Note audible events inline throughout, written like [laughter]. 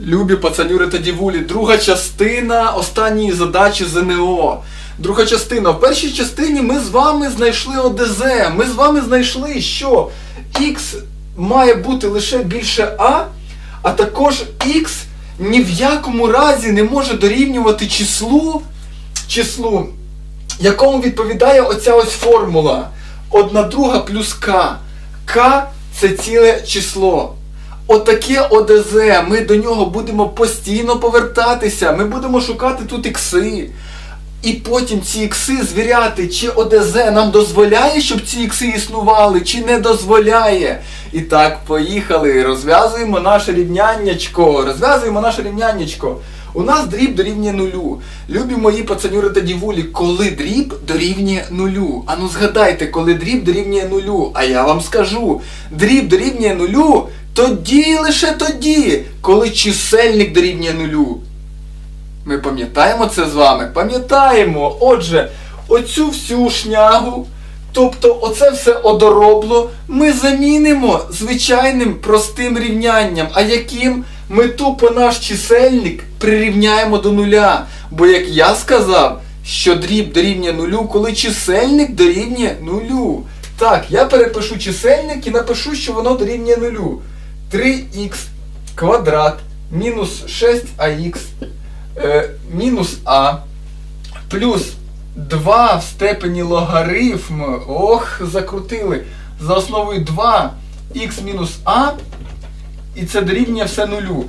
Любі пацанюри та дівулі, друга частина останньої задачі ЗНО. Друга частина. В першій частині ми з вами знайшли ОДЗ. Ми з вами знайшли, що Х має бути лише більше А, а також Х ні в якому разі не може дорівнювати числу, числу, якому відповідає оця ось формула. Одна друга плюс К. К це ціле число. Отаке ОДЗ, ми до нього будемо постійно повертатися, ми будемо шукати тут ікси. І потім ці ікси звіряти, чи ОДЗ нам дозволяє, щоб ці ікси існували, чи не дозволяє. І так, поїхали, розв'язуємо наше рівняннячко, розв'язуємо наше рівняннячко. У нас дріб дорівнює нулю. Любі мої пацанюри та дівулі, коли дріб дорівнює нулю. Ану згадайте, коли дріб дорівнює нулю. А я вам скажу, дріб дорівнює нулю тоді лише тоді, коли чисельник дорівнює нулю. Ми пам'ятаємо це з вами? Пам'ятаємо. Отже, оцю всю шнягу, тобто оце все одоробло, ми замінимо звичайним простим рівнянням. А яким ми тупо наш чисельник прирівняємо до нуля. Бо як я сказав, що дріб дорівнює нулю, коли чисельник дорівнює нулю. Так, я перепишу чисельник і напишу, що воно дорівнює нулю. 3х квадрат мінус 6ах е, мінус а плюс 2 в степені логарифм. Ох, закрутили. За основою 2х мінус а. І це дорівнює все нулю.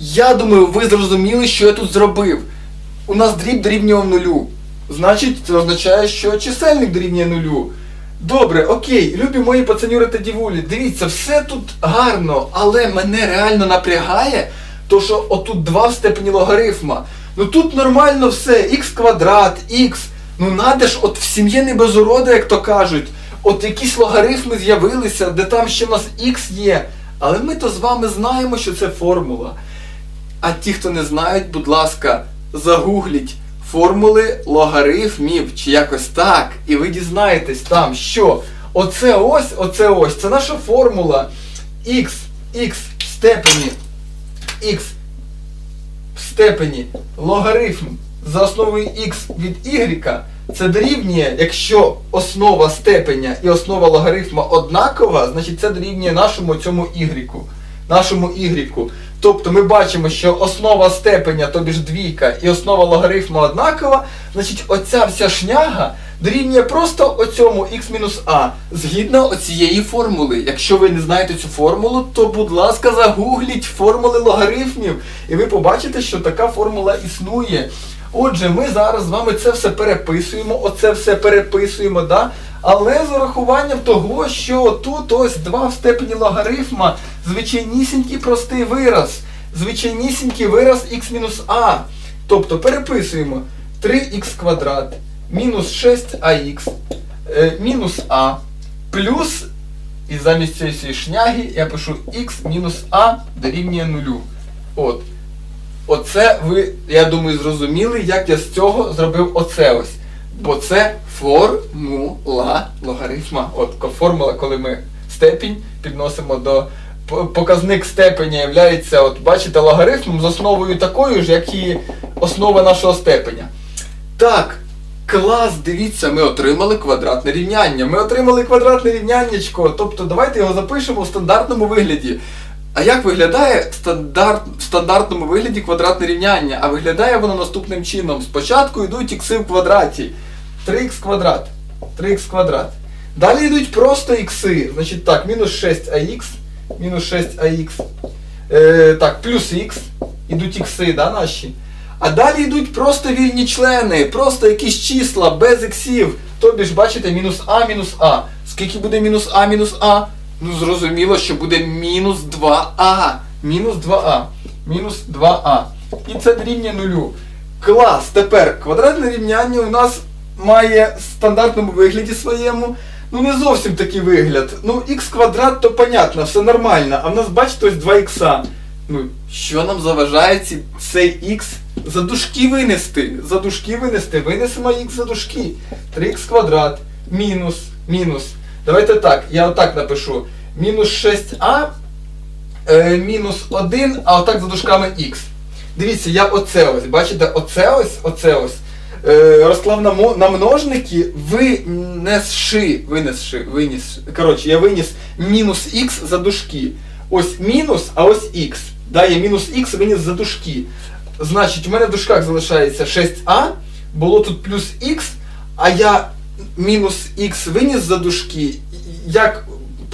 Я думаю, ви зрозуміли, що я тут зробив. У нас дріб дорівнював нулю. Значить, це означає, що чисельник дорівнює нулю. Добре, окей, любі мої пацанюри та дівулі, дивіться, все тут гарно, але мене реально напрягає, то що отут 2 в степені логарифма. Ну тут нормально все, х квадрат, х. Ну надо ж, от в сім'ї не без урода, як то кажуть. От якісь логарифми з'явилися, де там ще в нас х є. Але ми то з вами знаємо, що це формула. А ті, хто не знають, будь ласка, загугліть формули логарифмів чи якось так, і ви дізнаєтесь там, що оце ось, оце ось, це наша формула x, x в степені x в степені логарифм за основою x від y, це дорівнює, якщо основа степеня і основа логарифма однакова, значить це дорівнює нашому цьому y. Нашому y. Тобто ми бачимо, що основа степеня, тобі ж двійка, і основа логарифма однакова, значить оця вся шняга дорівнює просто оцьому x-а згідно оцієї формули. Якщо ви не знаєте цю формулу, то будь ласка, загугліть формули логарифмів, і ви побачите, що така формула існує. Отже, ми зараз з вами це все переписуємо, оце все переписуємо, да? Але з урахуванням того, що тут ось 2 в степені логарифма, звичайнісінький простий вираз, звичайнісінький вираз х-а. Тобто переписуємо 3х квадрат мінус 6ах е, мінус а плюс, і замість цієї шняги я пишу х мінус а дорівнює нулю. От. Оце ви, я думаю, зрозуміли, як я з цього зробив оце ось. Бо це формула логарифма. От формула, коли ми степінь підносимо до показник степеня являється, от бачите, логарифмом з основою такою ж, як і основа нашого степеня. Так, клас, дивіться, ми отримали квадратне рівняння. Ми отримали квадратне рівняннячко. Тобто давайте його запишемо в стандартному вигляді. А як виглядає стандарт, в стандартному вигляді квадратне рівняння? А виглядає воно наступним чином. Спочатку йдуть ікси в квадраті. 3х квадрат. 3х квадрат. Далі йдуть просто ікси. Значить так, мінус 6ах, мінус 6ах. Е, так, плюс х. Ідуть ікси, да, наші. А далі йдуть просто вільні члени, просто якісь числа без іксів. Тобі ж бачите, мінус а, мінус а. Скільки буде мінус а, мінус а? Ну зрозуміло, що буде мінус 2а. Мінус 2а. Мінус 2а. І це дорівнює нулю. Клас! Тепер квадратне рівняння у нас має в стандартному вигляді своєму. Ну не зовсім такий вигляд. Ну х квадрат, то понятно, все нормально. А в нас, бачите, ось 2 х. Ну, що нам заважає ці, цей х за дужки винести? За дужки винести. Винесемо х за дужки. 3х квадрат мінус, мінус. Давайте так, я отак напишу. Мінус 6а е, мінус 1, а отак за дужками х. Дивіться, я оце ось, бачите, оце ось, оце ось. Е, розклав на, на множники, винесши, винесши, виніс, коротше, я виніс мінус х за дужки. Ось мінус, а ось х. Да, мінус х виніс за дужки. Значить, у мене в дужках залишається 6а, було тут плюс х, а я мінус х виніс за дужки. Як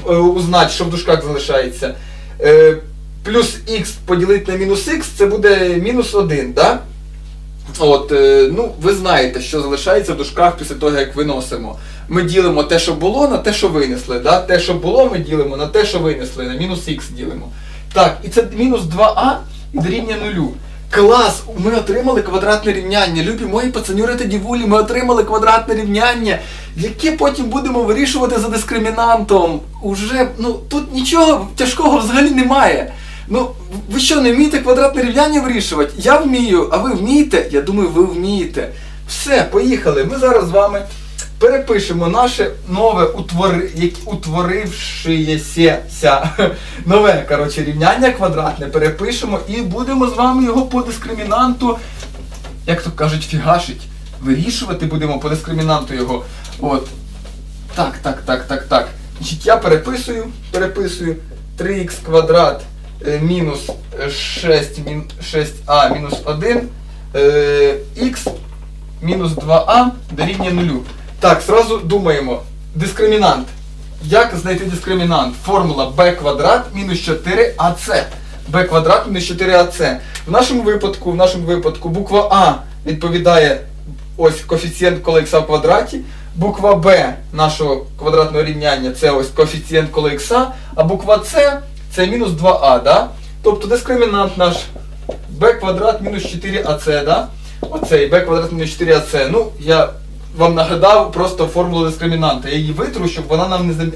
е, узнати, що в дужках залишається? Е, плюс х поділити на мінус х, це буде мінус 1, да? От, е, ну, ви знаєте, що залишається в дужках після того, як виносимо. Ми ділимо те, що було, на те, що винесли. Да? Те, що було, ми ділимо на те, що винесли, на мінус х ділимо. Так, і це мінус 2а і дорівнює нулю. Клас! Ми отримали квадратне рівняння. Любі мої пацанюри та дівулі, ми отримали квадратне рівняння, яке потім будемо вирішувати за дискримінантом. Уже, ну, тут нічого тяжкого взагалі немає. Ну, ви що, не вмієте квадратне рівняння вирішувати? Я вмію, а ви вмієте? Я думаю, ви вмієте. Все, поїхали. Ми зараз з вами перепишемо наше нове утвори, утворившеся [laughs] нове коротше, рівняння квадратне. Перепишемо і будемо з вами його по дискримінанту, як то кажуть, фігашить. Вирішувати будемо по дискримінанту його. От. Так, так, так, так, так. Значить, я переписую, переписую 3х квадрат мінус 6, 6а мінус 1 е, х мінус 2а дорівнює 0. Так, зразу думаємо. Дискримінант. Як знайти дискримінант? Формула b квадрат мінус 4ac. b квадрат мінус 4ac. В нашому випадку, в нашому випадку буква А відповідає ось коефіцієнт коли х в квадраті. Буква Б нашого квадратного рівняння це ось коефіцієнт коли х, а буква С це мінус 2а, да? Тобто дискримінант наш b квадрат мінус 4ac, да? Оцей b квадрат мінус 4ac. Ну, я вам нагадав просто формулу дискримінанта. Я її витру, щоб вона нам не, зам-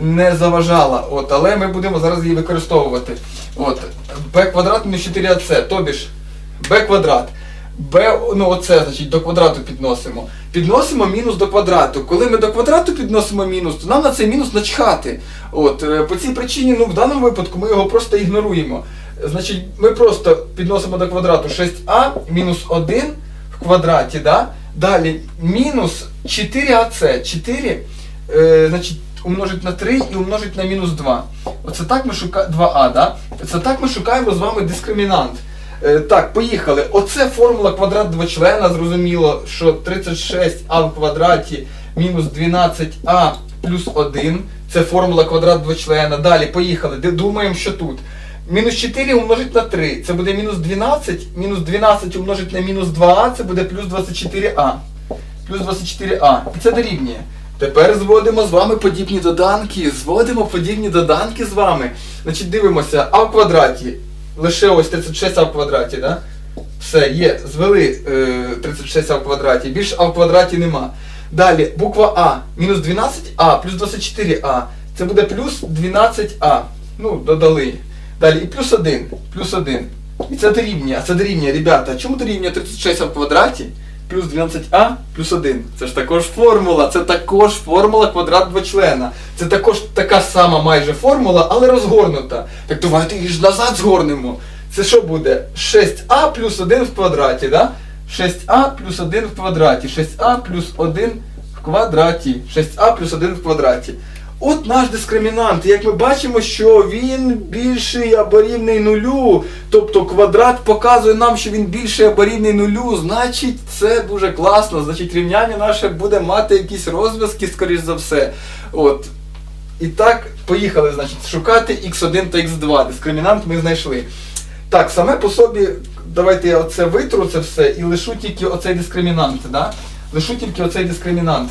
не заважала. От, але ми будемо зараз її використовувати. От, b квадрат мінус 4ac, тобі ж b квадрат. B, ну оце, значить, до квадрату підносимо. Підносимо мінус до квадрату. Коли ми до квадрату підносимо мінус, то нам на цей мінус начхати. От, е, по цій причині, ну в даному випадку ми його просто ігноруємо. Значить, ми просто підносимо до квадрату 6а мінус 1 в квадраті, да? Далі мінус 4ac. 4, е, значить, умножить на 3 і умножить на мінус 2. Оце так ми шукаємо 2а, да? Це так ми шукаємо з вами дискримінант. Е, так, поїхали. Оце формула квадрат двочлена. Зрозуміло, що 36а в квадраті мінус 12а плюс 1. Це формула квадрат двочлена. Далі, поїхали. Думаємо, що тут. Мінус 4 умножить на 3. Це буде мінус 12. Мінус 12 умножить на мінус 2а, це буде плюс 24а. Плюс 24а. І це дорівнює. Тепер зводимо з вами подібні доданки. Зводимо подібні доданки з вами. Значить, дивимося, а в квадраті. Лише ось 36а в квадраті, да? Все, є, звели е, 36а в квадраті. Більше а в квадраті нема. Далі, буква А. Мінус 12а плюс 24а. Це буде плюс 12а. Ну, додали. Далі, і плюс 1. Плюс 1. І це дорівнює. А це дорівнює, ребята. Чому дорівнює 36а в квадраті? Плюс 12а плюс 1. Це ж також формула. Це також формула квадрат двочлена. Це також така сама майже формула, але розгорнута. Так давайте її ж назад згорнемо. Це що буде? 6а плюс 1 в квадраті, да? 6а плюс 1 в квадраті. 6а плюс 1 в квадраті. 6а плюс 1 в квадраті. От наш дискримінант. Як ми бачимо, що він більший або рівний нулю. Тобто квадрат показує нам, що він більший або рівний нулю. Значить, це дуже класно. Значить, рівняння наше буде мати якісь розв'язки, скоріш за все. От. І так, поїхали, значить, шукати x1 та x2. Дискримінант ми знайшли. Так, саме по собі, давайте я оце витру це все і лишу тільки оцей дискримінант. Да? Лишу тільки оцей дискримінант.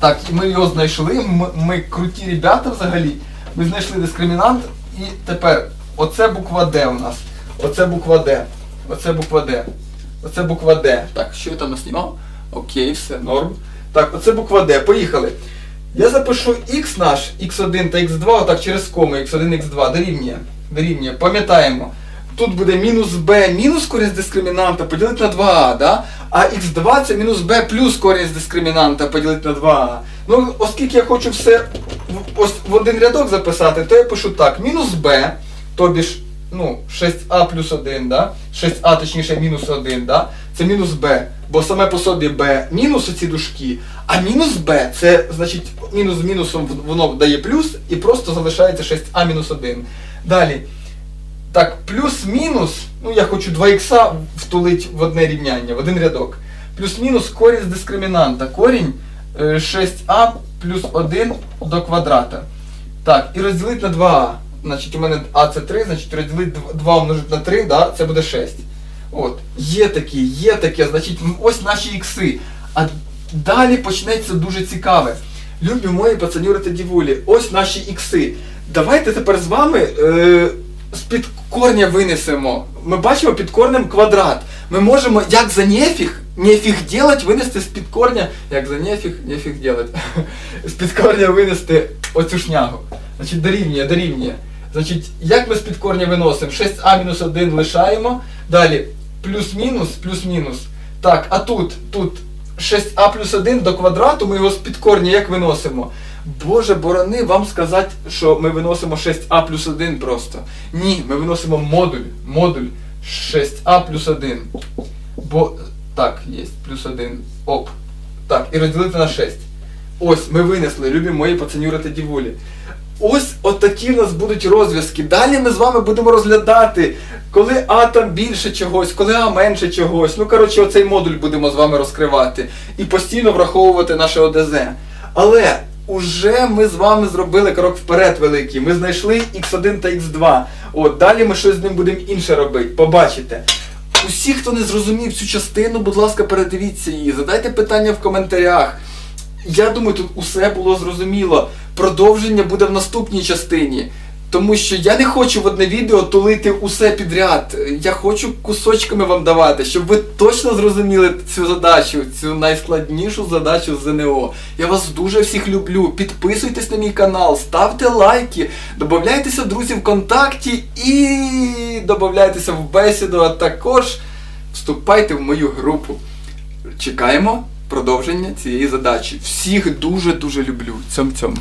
Так, і ми його знайшли. Ми, ми круті ребята взагалі. Ми знайшли дискримінант. І тепер оце буква Д у нас. Оце буква Д. Оце буква Д. Оце буква Д. Так, що я там наснімав? Окей, все, норм. Так, оце буква Д. Поїхали. Я запишу x наш, x1 та x2, отак через кому, x1, x2, дорівнює. Дорівнює. Пам'ятаємо. Тут буде мінус b мінус корінь дискримінанта поділити на 2а, да? а x2 це мінус b плюс корінь дискримінанта поділити на 2а. Ну, оскільки я хочу все в один рядок записати, то я пишу так. Мінус b тобі ж ну, 6а плюс 1, да? 6а точніше мінус 1, да? це мінус b, бо саме по собі b мінус оці дужки, а мінус b це значить мінус з мінусом воно дає плюс і просто залишається 6а мінус 1. Далі. Так, плюс-мінус, ну я хочу 2 х втулити в одне рівняння, в один рядок. Плюс-мінус корінь з дискримінанта. Корінь е, 6а плюс 1 до квадрата. Так, і розділити на 2а. Значить, у мене а це 3, значить розділити 2 умножити на 3, да, це буде 6. От, є такі, є таке, значить, ось наші ікси. А далі почнеться дуже цікаве. Любі мої пацанюри та дівулі, ось наші ікси. Давайте тепер з вами е, з-під корня винесемо. Ми бачимо під корнем квадрат. Ми можемо, як за нефіг, нефіг делать, винести з-під корня, як за нефіг, нефіг делать. [laughs] з-під корня винести оцю шнягу. Значить, дорівнює, дорівнює. Значить, як ми з-під корня виносимо? 6а мінус 1 лишаємо. Далі плюс-мінус, плюс-мінус. Так, а тут, тут 6а плюс 1 до квадрату, ми його з-під корня як виносимо? Боже, борони вам сказати, що ми виносимо 6а плюс 1 просто. Ні, ми виносимо модуль. Модуль 6а плюс 1. Бо. Так, є, плюс 1. Оп. Так, і розділити на 6. Ось, ми винесли, любі мої пацанюри та дівулі. Ось отакі в нас будуть розв'язки. Далі ми з вами будемо розглядати, коли А там більше чогось, коли А менше чогось. Ну, коротше, оцей модуль будемо з вами розкривати і постійно враховувати наше ОДЗ. Але уже ми з вами зробили крок вперед великий. Ми знайшли X1 та X2. От, далі ми щось з ним будемо інше робити. Побачите. Усі, хто не зрозумів цю частину, будь ласка, передивіться її, задайте питання в коментарях. Я думаю, тут усе було зрозуміло. Продовження буде в наступній частині. Тому що я не хочу в одне відео тулити усе підряд. Я хочу кусочками вам давати, щоб ви точно зрозуміли цю задачу, цю найскладнішу задачу ЗНО. Я вас дуже всіх люблю. Підписуйтесь на мій канал, ставте лайки, додавайтеся друзі ВКонтакті і додавайтеся в бесіду, а також вступайте в мою групу. Чекаємо продовження цієї задачі. Всіх дуже-дуже люблю. Цьом-цьом.